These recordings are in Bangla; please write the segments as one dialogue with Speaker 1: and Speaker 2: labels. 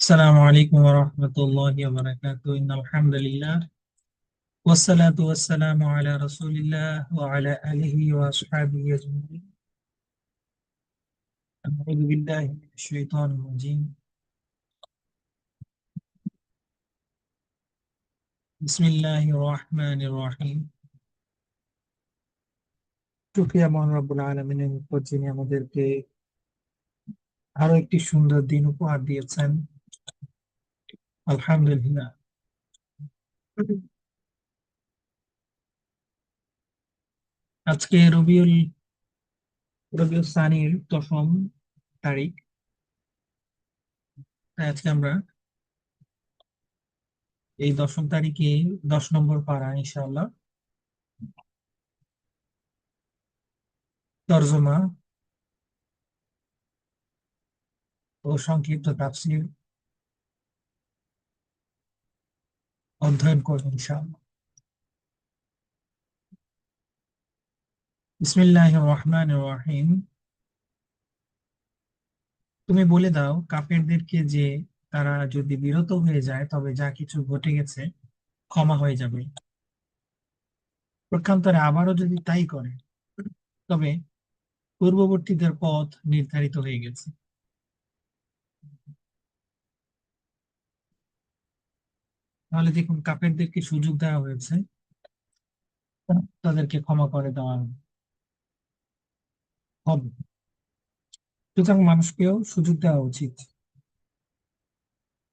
Speaker 1: السلام عليكم ورحمة الله وبركاته إن الحمد لله والصلاة والسلام على رسول الله وعلى آله وأصحابه أجمعين أعوذ بالله من الشيطان الرجيم بسم الله الرحمن الرحيم শুকরিয়া মহান রব্বুল আলমিনের উপর যিনি আমাদেরকে আরো একটি সুন্দর দিন উপহার দিয়েছেন আলহামদুলিল্লাহ। আজকে রবিউল রবিউল সানির দশম তারিখ। আজকে আমরা এই দশম তারিখে দশ নম্বর পারা ইনশাআল্লাহ। তর্জমা ও সংক্ষিপ্ত তাফসীর অধ্যয়ন করব ইনশাআল্লাহ। বিসমিল্লাহির রহমানির রহিম। তুমি বলে দাও, কাফেরদেরকে যে তারা যদি বিরত হয়ে যায়, তবে যা কিছু ঘটে গেছে, ক্ষমা হয়ে যাবে। প্রক্ষান্তরে আবারও যদি তাই করে, তবে পূর্ববর্তীদের পথ নির্ধারিত হয়ে গেছে। তাহলে দেখুন কাফেরদেরকে সুযোগ দেওয়া হয়েছে? তাদেরকে ক্ষমা করে দেওয়া হবে। সুতরাং মানুষকেও সুযোগ দেওয়া উচিত।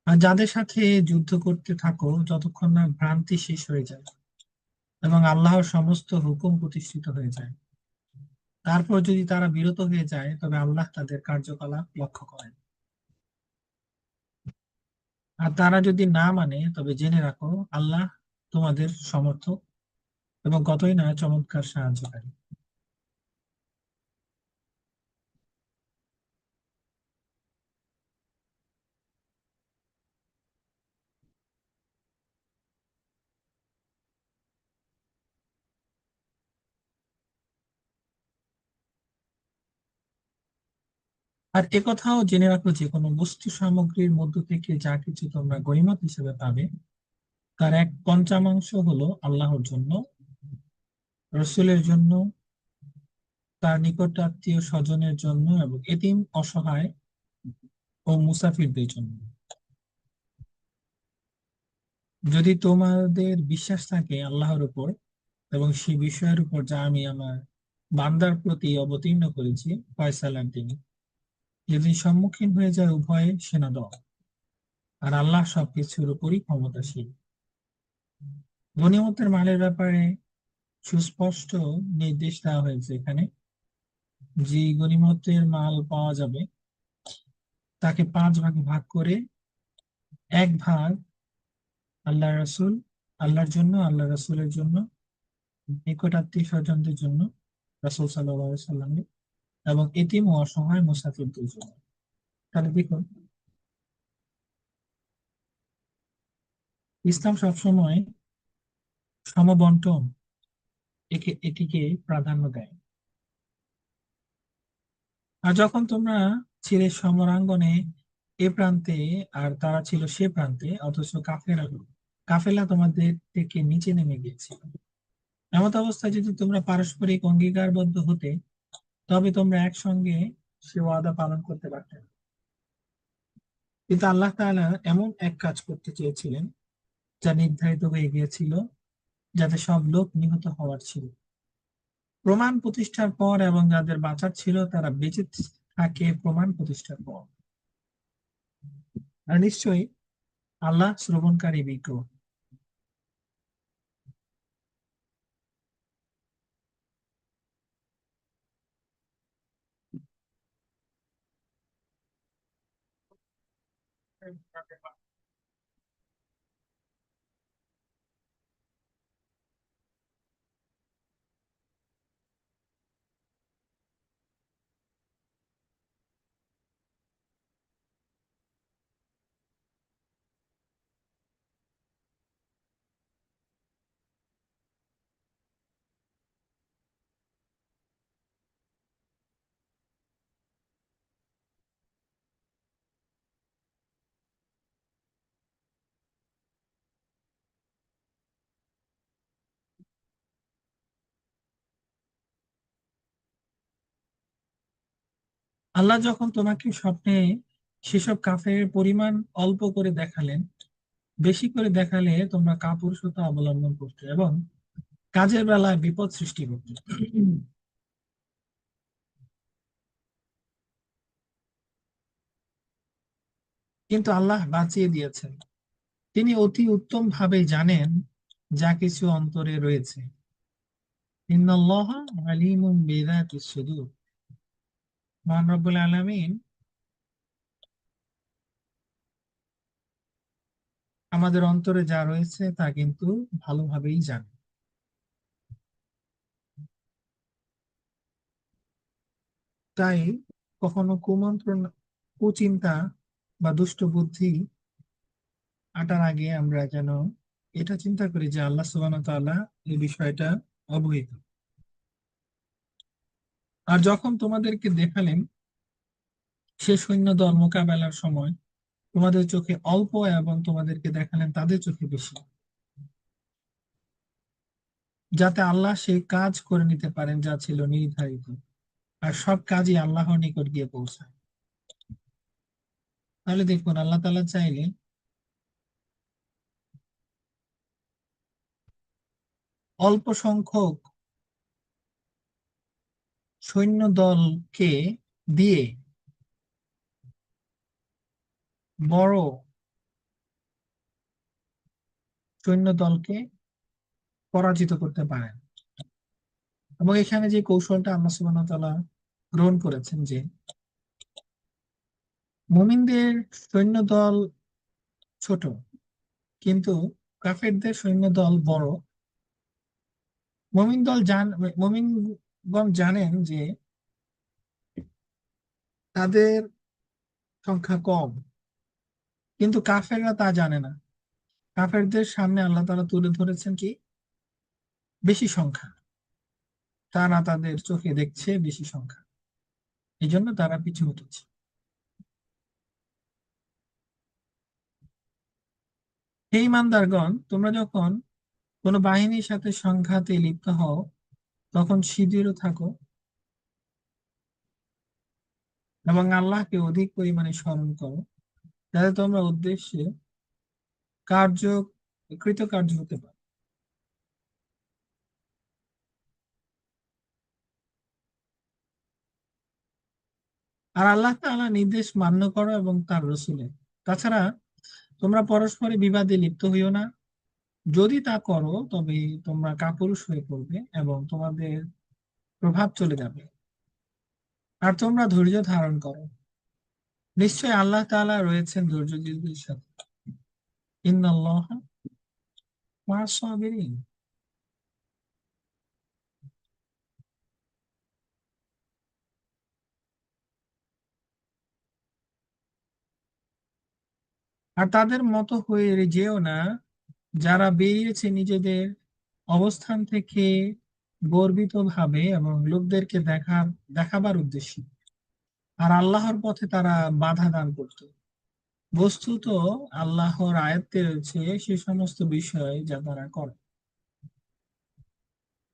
Speaker 1: আর যাদের সাথে যুদ্ধ করতে থাকো, যতক্ষণ না ভ্রান্তি শেষ হয়ে যায় এবং আল্লাহর সমস্ত হুকুম প্রতিষ্ঠিত হয়ে যায়, তারপর যদি তারা বিরত হয়ে যায়, তবে আল্লাহ তাদের কার্যকলাপ লক্ষ্য করেন। আর তারা যদি না মানে তবে জেনে রাখো, আল্লাহ তোমাদের সমর্থক এবং কতই না চমৎকার সাহায্যকারী। আর একথাও জেনে রাখো যে কোনো বস্তু সামগ্রীর মধ্য থেকে যা কিছু তোমরা গরিমত হিসেবে পাবে, তার এক পঞ্চামাংশ হলো আল্লাহর জন্য, রসুলের জন্য, তার নিকট আত্মীয় স্বজনের জন্য এবং এতিম, অসহায় ও মুসাফিরদের জন্য। যদি তোমাদের বিশ্বাস থাকে আল্লাহর উপর এবং সেই বিষয়ের উপর যা আমি আমার বান্দার প্রতি অবতীর্ণ করেছি ফয়সালার দিনে যদি সম্মুখীন হয়ে যায় উভয়ে সেনাদল আর আল্লাহ সবকিছুর উপরই ক্ষমতাশীল। গণিমতের মালের ব্যাপারে সুস্পষ্ট নির্দেশ দেওয়া হয়েছে এখানে। যে গণিমতের মাল পাওয়া যাবে, তাকে পাঁচ ভাগে ভাগ করে এক ভাগ আল্লাহ রসুল, আল্লাহর জন্য, আল্লাহ রসুলের জন্য, নিকট আত্মীয় স্বজনদের জন্য, রসুল সাল্লাহ সাল্লামের এবং এতিম ও অসহায় মুসাফিরদের জন্য তাহলে দেখুন, ইসলাম সবসময় সমবন্টন, একে, এটিকে প্রাধান্য দেয়। আর যখন তোমরা ছিলে সমরাঙ্গনে এ প্রান্তে, আর তারা ছিল সে প্রান্তে, অথচ কাফেরা কাফেলা তোমাদের থেকে নিচে নেমে গিয়েছিল। এমত অবস্থায় যদি তোমরা পারস্পরিক অঙ্গীকারবদ্ধ হতে তবে তোমরা একসঙ্গে সে ওয়াদা পালন করতে পারতে কিন্তু আল্লাহ তাআলা এমন এক কাজ করতে চেয়েছিলেন, যা নির্ধারিত হয়ে গিয়েছিল, যাতে সব লোক নিহত হওয়ার ছিল। প্রমাণ প্রতিষ্ঠার পর এবং যাদের বাঁচার ছিল, তারা বেঁচে থাকে প্রমাণ প্রতিষ্ঠার পর। আর নিশ্চয়ই আল্লাহ শ্রবণকারী বিজ্ঞ আল্লাহ যখন তোমাকে স্বপ্নে সেসব কাফের পরিমাণ অল্প করে দেখালেন, বেশি করে দেখালে তোমরা কাপুরুষতা অবলম্বন করতে এবং কাজের বেলায় বিপদ সৃষ্টি করতে। কিন্তু আল্লাহ বাঁচিয়ে দিয়েছেন। তিনি অতি উত্তম ভাবে জানেন যা কিছু অন্তরে রয়েছে। আলিমুম বিযাতিস সুদূর। মহান রব্বুল আলামিন আমাদের অন্তরে যা রয়েছে তা কিন্তু ভালোভাবেই জানে। তাই কখনো কুমন্ত্রণ, কুচিন্তা বা দুষ্ট বুদ্ধি আটার আগে আমরা যেন এটা চিন্তা করি যে আল্লাহ ওয়া তাআলা এই বিষয়টা অবহিত। আর যখন তোমাদেরকে দেখালেন সে সৈন্য দল মোকাবেলার সময় তোমাদের চোখে অল্প এবং তোমাদেরকে দেখালেন তাদের চোখে বেশি। যাতে আল্লাহ সেই কাজ করে নিতে পারেন যা ছিল নির্ধারিত। আর সব কাজই আল্লাহর নিকট গিয়ে পৌঁছায়। তাহলে দেখুন, আল্লাহ তাআলা চাইলে অল্প সংখ্যক সৈন্য দলকে দিয়ে বড় সৈন্য দলকে পরাজিত করতে পারেন। এবং এখানে যে কৌশলটা আল্লাহ সুবহানাহু ওয়া তাআলা গ্রহণ করেছেন যে মুমিনদের সৈন্য দল ছোট, কিন্তু কাফেরদের সৈন্য দল বড় মুমিন দল জান মুমিনগণ জানেন যে তাদের সংখ্যা কম। কিন্তু কাফেররা তা জানে না। কাফেরদের সামনে আল্লাহ তাআলা তুলে ধরেছেন কি? বেশি সংখ্যা। তারা তাদের চোখে দেখছে বেশি সংখ্যা। এই জন্য তারা পিছু হটেছে। হে ইমানদারগণ, তোমরা যখন কোনো বাহিনীর সাথে সংঘাতে লিপ্ত হও তখন শিথিল থাকো। এবং আল্লাহকে অধিক পরিমাণে স্মরণ করো, যাতে তোমরা উদ্দেশ্যে কার্য কৃতকার্য হতে পারো। আর আল্লাহ তাআলা নির্দেশ মান্য করো এবং তার রসুলের তাছাড়া তোমরা পরস্পরে বিবাদে লিপ্ত হইও না। যদি তা করো, তবে তোমরা কাপুরুষ হয়ে পড়বে এবং তোমাদের প্রভাব চলে যাবে। আর তোমরা ধৈর্য ধারণ করো। নিশ্চয় আল্লাহ তাআলা রয়েছেন ধৈর্যশীলদের সাথে। ইন্নাল্লাহ আর তাদের মতো হয়ে যেও না। যারা বেরিয়েছে নিজেদের অবস্থান থেকে গর্বিত ভাবে এবং লোকদেরকে দেখা দেখাবার উদ্দেশ্যে। আর আল্লাহর পথে তারা বাধা দান করত। বস্তুত আল্লাহর আয়ত্তে রয়েছে সে সমস্ত বিষয় যা তারা করে।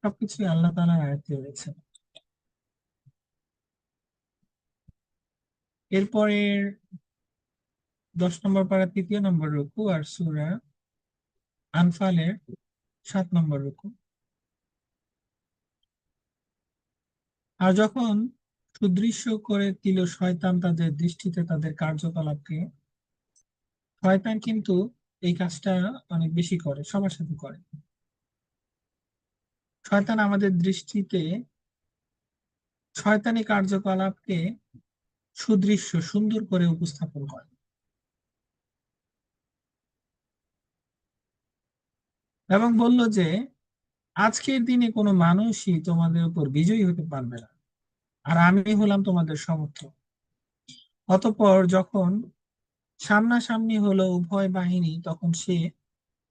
Speaker 1: সবকিছু আল্লাহ তাআলার আয়ত্তে রয়েছে। এরপরের দশ নম্বর পারা তৃতীয় নম্বর রুকু আর সূরা আনফালের সাত নম্বর রুকু। আর যখন সুদৃশ্য করে দিল শয়তান তাদের দৃষ্টিতে তাদের কার্যকলাপকে, শয়তান কিন্তু এই কাজটা অনেক বেশি করে, সবার সাথে করে। শয়তান আমাদের দৃষ্টিতে শয়তানি কার্যকলাপকে সুদৃশ্য, সুন্দর করে উপস্থাপন করে। এবং বলল যে, আজকের দিনে কোনো মানুষই তোমাদের উপর বিজয়ী হতে পারবে না। আর আমি হলাম তোমাদের সমর্থক। অতঃপর যখন সামনাসামনি হলো উভয় বাহিনী, তখন সে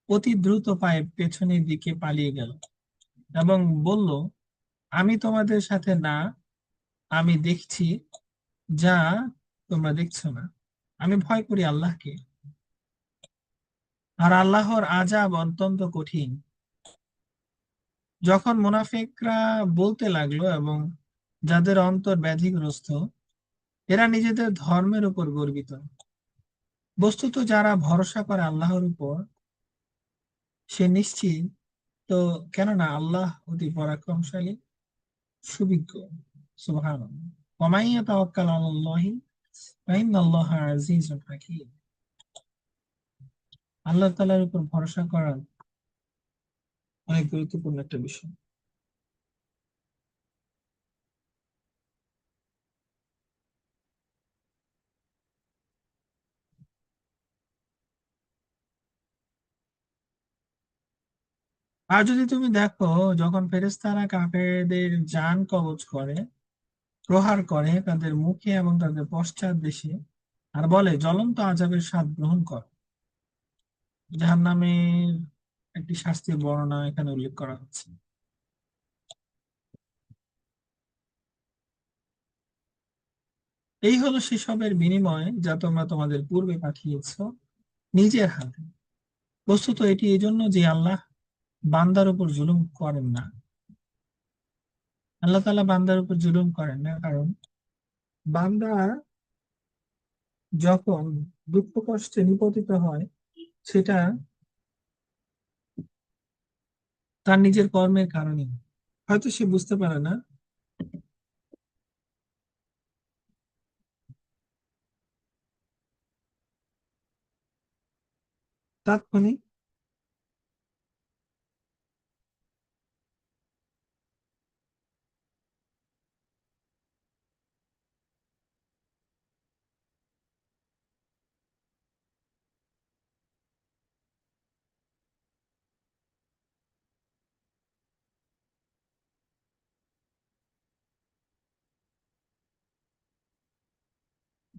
Speaker 1: অতি দ্রুত পায়ে পেছনের দিকে পালিয়ে গেল এবং বলল, আমি তোমাদের সাথে না, আমি দেখছি যা তোমরা দেখছ না। আমি ভয় করি আল্লাহকে। আর আল্লাহর আজাব অত্যন্ত কঠিন। যখন মুনাফিকরা বলতে লাগল এবং যাদের অন্তর ব্যাধিগ্রস্ত, এরা নিজেদের ধর্মের উপর গর্বিত। বস্তুত যারা ভরসা করে আল্লাহর উপর, সে নিশ্চিত তো কেননা আল্লাহ অতি পরাক্রমশালী, সুবিজ্ঞ। সুবহান ওমাইয়া তাওয়াক্কাল আলাল্লাহি, ফাইন্নাল্লাহা আজিজুন হাকীম। আল্লাহ তালার উপর ভরসা করা অনেক গুরুত্বপূর্ণ একটা বিষয়। আর যদি তুমি দেখো, যখন ফেরেশতারা কাফেরদের জান কবচ করে, প্রহার করে, তাদের মুখে এবং তাদের পশ্চাৎ দেশে, আর বলে, জ্বলন্ত আজাবের স্বাদ গ্রহণ কর। জাহান্নামের একটি শাস্তির বর্ণনা এখানে উল্লেখ করা হচ্ছে। এই হলো সেসবের বিনিময় যা তোমরা তোমাদের পূর্বে পাঠিয়েছ নিজের হাতে। বস্তুত এটি এই জন্য যে আল্লাহ বান্দার উপর জুলুম করেন না। আল্লাহ তাআলা বান্দার উপর জুলুম করেন না, কারণ বান্দা যখন দুঃখ কষ্টে নিপতিত হয় সেটা তার নিজের কর্মের কারণে। হয়তো সে বুঝতে পারে না। তাৎক্ষণিক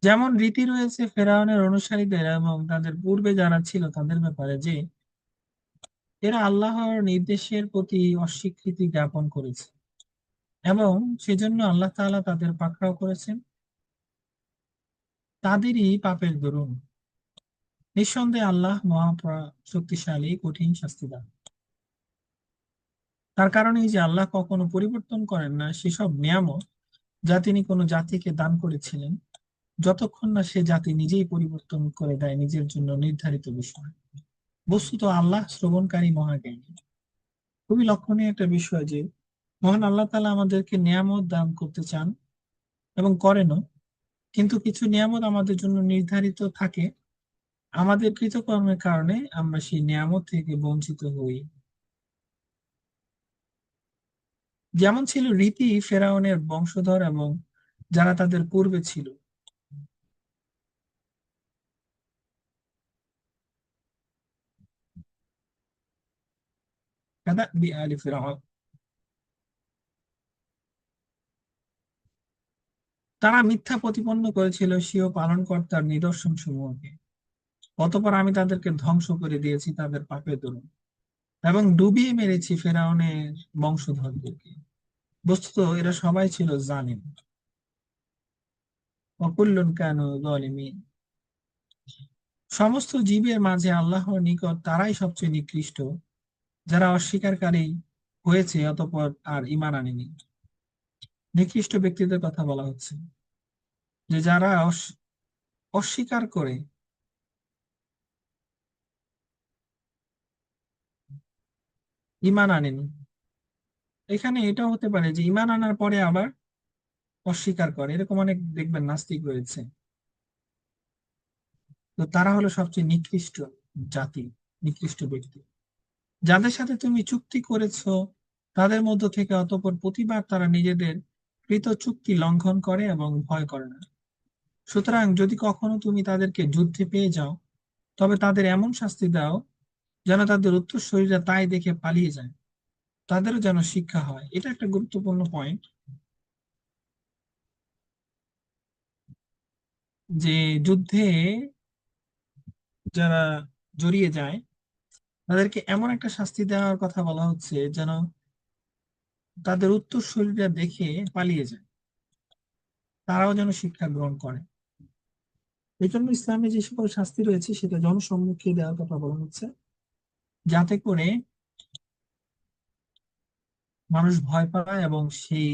Speaker 1: যেমন রীতি রয়েছে ফেরাউনের অনুসারীদের এবং তাদের পূর্বে যারা ছিল তাদের ব্যাপারে যে এরা আল্লাহর নির্দেশের প্রতি অস্বীকৃতি জ্ঞাপন করেছে। এবং সেজন্য আল্লাহ তাআলা তাদের পাকড়াও করেছেন। তাদেরই পাপের দরুন। নিঃসন্দেহে আল্লাহ মহাপ্রা শক্তিশালী কঠিন শাস্তি দান তার কারণে যে আল্লাহ কখনো পরিবর্তন করেন না, সেসব নিয়ামত যা তিনি কোনো জাতিকে দান করেছিলেন যতক্ষণ না সে জাতি নিজেই পরিবর্তন করে দেয়, নিজের জন্য নির্ধারিত বিষয়। বস্তুত আল্লাহ শ্রবণকারী মহাজ্ঞানী। খুবই লক্ষণীয় একটা বিষয় যে, মহান আল্লাহ তালা আমাদেরকে নিয়ামত দান করতে চান এবং করেনও। কিন্তু কিছু নিয়ামত আমাদের জন্য নির্ধারিত থাকে। আমাদের কৃতকর্মের কারণে আমরা সেই নিয়ামত থেকে বঞ্চিত হই। যেমন ছিল রীতি ফেরাউনের বংশধর এবং যারা তাদের পূর্বে ছিল। كدأب آل فرعون তারা মিথ্যা প্রতিপন্ন করেছিল স্বীয় পালনকর্তার নিদর্শন সমূহকে অতপর আমি তাদেরকে ধ্বংস করে দিয়েছি তাদের পাপের দরুন এবং ডুবিয়ে মেরেছি ফেরাউনের বংশধরদেরকে বস্তুত এরা সবাই ছিল জালিম অকুল্লন কেন জালিমিন সমস্ত জীবের মাঝে আল্লাহর নিকট তারাই সবচেয়ে নিকৃষ্ট যারা অস্বীকারী হয়েছে অতপর আর ইমান আনেনি। নিকৃষ্ট ব্যক্তিদের কথা বলা হচ্ছে যে যারা অস্বীকার করে ইমান আনেনি। এখানে এটা হতে পারে যে ইমান আনার পরে আবার অস্বীকার করে। এরকম অনেক দেখবেন নাস্তিক রয়েছে। তো তারা হলো সবচেয়ে নিকৃষ্ট জাতি, নিকৃষ্ট ব্যক্তি। যাদের সাথে তুমি চুক্তি করেছ, তাদের মধ্য থেকে অতপর প্রতিবার তারা নিজেদের কৃত চুক্তি লঙ্ঘন করে এবং ভয় করে না। সুতরাং যদি কখনো তুমি তাদেরকে যুদ্ধে পেয়ে যাও, তবে তাদের এমন শাস্তি দাও যেন তাদের উত্তরসূরিরা তাই দেখে পালিয়ে যায়। তাদেরও যেন শিক্ষা হয়। এটা একটা গুরুত্বপূর্ণ পয়েন্ট যে যুদ্ধে যারা জড়িয়ে যায় তাদেরকে এমন একটা শাস্তি দেওয়ার কথা বলা হচ্ছে যেন তাদের উত্তরসূরিরা দেখে পালিয়ে যায়। তারাও যেন শিক্ষা গ্রহণ করে। এই জন্য ইসলামে যে সকল শাস্তি রয়েছে সেটা জনসম্মুখে দেওয়ার কথা বলা হচ্ছে। যাতে করে মানুষ ভয় পায় এবং সেই